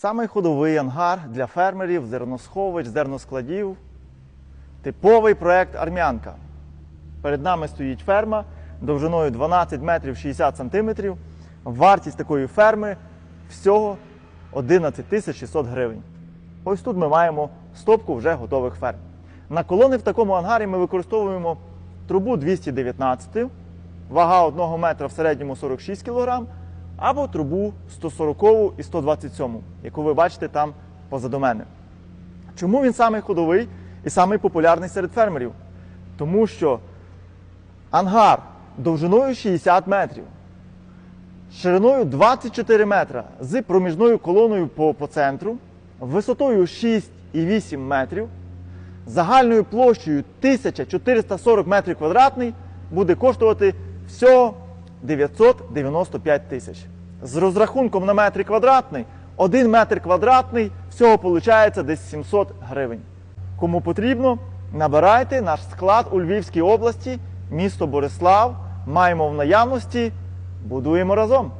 Самий ходовий ангар для фермерів, зерносховищ, зерноскладів. Типовий проект Армянка. Перед нами стоїть ферма довжиною 12 метрів 60 сантиметрів. Вартість такої ферми всього 11 тисяч 600 гривень. Ось тут ми маємо стопку вже готових ферм. На колони в такому ангарі ми використовуємо трубу 219, вага 1 метра в середньому 46 кг, або трубу 140 і 127, яку ви бачите там позаду мене. Чому він самий ходовий і самий популярний серед фермерів? Тому що ангар довжиною 60 метрів, шириною 24 метра з проміжною колоною по, по центру, висотою 6,8 метрів, загальною площею 1440 метрів квадратний буде коштувати всього 995 тисяч. З розрахунком на метр квадратний, 1 метр квадратний всього виходить десь 700 гривень. Кому потрібно, набирайте наш склад у Львівській області, місто Борислав. Маємо в наявності, будуємо разом.